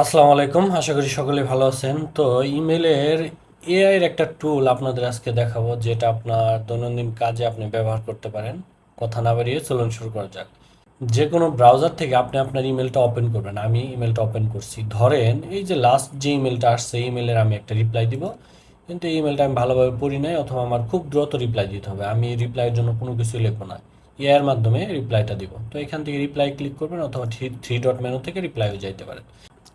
আসসালামু আলাইকুম, আশা করি সকলে ভালো আছেন। তো ইমেলের এআই এর একটা টুল আপনাদের আজকে দেখাবো, যেটা আপনার দৈনন্দিন কাজে আপনি ব্যবহার করতে পারেন। কথা না বাড়িয়ে চলুন শুরু করা যাক। যে কোনো ব্রাউজার থেকে আপনি আপনার ইমেলটা ওপেন করবেন। আমি ইমেলটা ওপেন করছি। ধরেন, এই যে লাস্ট যে ইমেলটা আসছে ইমেলের আমি একটা রিপ্লাই দিব। কিন্তু এই ইমেলটা আমি ভালোভাবে পড়ি নাই, অথবা আমার খুব দ্রুত রিপ্লাই দিতে হবে। আমি রিপ্লাইয়ের জন্য কোনো কিছু লিখব না। এআই এর মাধ্যমে রিপ্লাইটা দিব। তো এখান থেকে রিপ্লাই ক্লিক করবেন, অথবা থ্রি ডট মেনু থেকে রিপ্লাইও যাইতে পারেন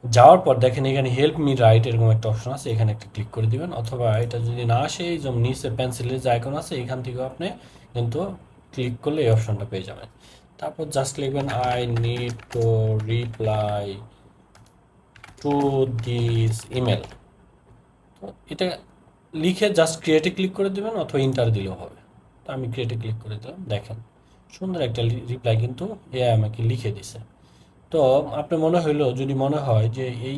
যাওয়ার পর দেখেন এখানে হেল্প মি রাইট এরকম একটা অপশন আছে, এখানে একটা ক্লিক করে দিবেন। অথবা এটা যদি না আসে, এই যে নিচে পেন্সিলের যে আইকন আছে, এখান থেকেও আপনি কিন্তু ক্লিক করলে এই অপশনটা পেয়ে যাবেন। তারপর জাস্ট লিখবেন I need to reply to this email তো এটা লিখে জাস্ট ক্রিয়েটে ক্লিক করে দিবেন, অথবা ইন্টার দিলেও হবে। তো আমি ক্রিয়েটে ক্লিক করে দিলাম, দেখেন। সুন্দর একটা রিপ্লাই কিন্তু এআই আমাকে লিখে দিছে। তো আপনার মনে হইল, যদি মনে হয় যে এই,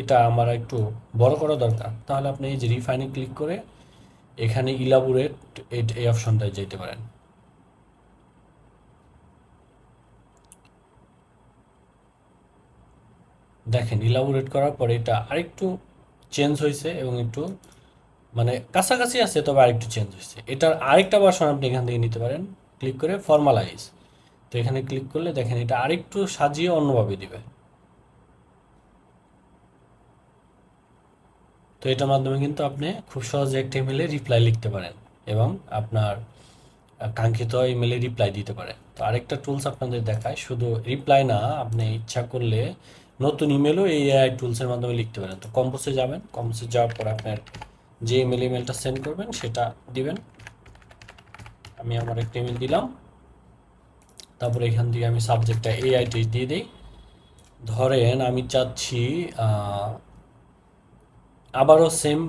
এটা আমার একটু বড় করা দরকার, তাহলে আপনি এই যে রিফাইনে ক্লিক করে এখানে ইলাবোরেট এই অপশনটায় যেতে পারেন। দেখেন ইলাবোরেট করার পরে এটা আরেকটু চেঞ্জ হয়েছে এবং একটু মানে কাছাকাছি আছে, তবে আরেকটু চেঞ্জ হয়েছে এটার আরেকটা ভার্সন আপনি এখান থেকে নিতে পারেন ক্লিক করে ফর্মালাইজ তো এখানে ক্লিক করলে দেখেন এটা আরেকটু সাজিয়ে অন্যভাবে দিবে। তো এটার মাধ্যমে কিন্তু আপনি খুব সহজে একটা ইমেলে রিপ্লাই লিখতে পারেন এবং আপনার কাঙ্ক্ষিত ইমেলে রিপ্লাই দিতে পারেন। তো আরেকটা টুলস আপনাদের দেখায়, শুধু রিপ্লাই না, আপনি ইচ্ছা করলে নতুন ইমেলও এই এআই টুলসের মাধ্যমে লিখতে পারেন। তো কম্পোসে যাবেন কম্পোসে যাওয়ার পর আপনার যে ইমেল ইমেলটা সেন্ড করবেন, সেটা দিবেন। আমি আমার একটা ইমেল দিলাম। তারপরে এখান থেকে আমি সাবজেক্টটা এআইটি দিয়ে দিই। ধরেন আমি চাচ্ছি আবারও সেম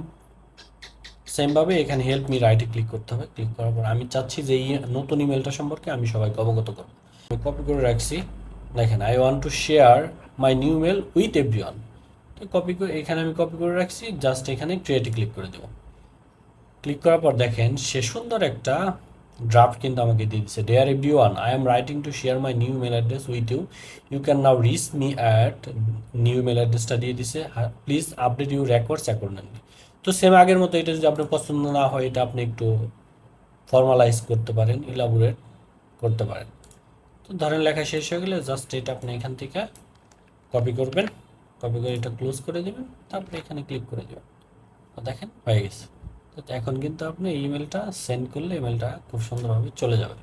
সেমভাবে এখানে হেল্প মি রাইটে ক্লিক করতে হবে। ক্লিক করার পর আমি চাচ্ছি যে এই নতুন ইমেলটা সম্পর্কে আমি সবাইকে অবগত করব। আমি কপি করে রাখছি। দেখেন I want to share my new mail with everyone তো কপি করে এখানে আমি কপি করে রাখছি জাস্ট এখানে ক্রিয়েটে ক্লিক করে দেবো। ক্লিক করার পর দেখেন, সে সুন্দর একটা ড্রাফট কিন্তু আমাকে দিয়ে দিচ্ছে dear everyone I am writing to share my new mail address with you you can now reach me at new mail অ্যাড্রেসটা দিয়ে দিছে। Please update you records accordingly তো সেম আগের মতো এটা যদি আপনার পছন্দ না হয়, এটা আপনি একটু ফর্মালাইজ করতে পারেন ইলাবোরেট করতে পারেন। তো ধরেন লেখা শেষ হয়ে গেলে জাস্ট এটা আপনি এখান থেকে কপি করবেন। কপি করে এটা ক্লোজ করে দেবেন। তারপরে এখানে ক্লিক করে দেবেন। দেখেন, হয়ে গেছে। তো এখন কিন্তু আপনি ইমেলটা সেন্ড করলে ইমেলটা খুব সুন্দরভাবে চলে যাবে।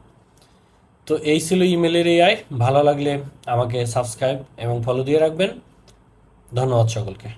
তো এই ছিল ইমেলের এআই ভালো লাগলে আমাকে সাবস্ক্রাইব এবং ফলো দিয়ে রাখবেন। ধন্যবাদ সকলকে।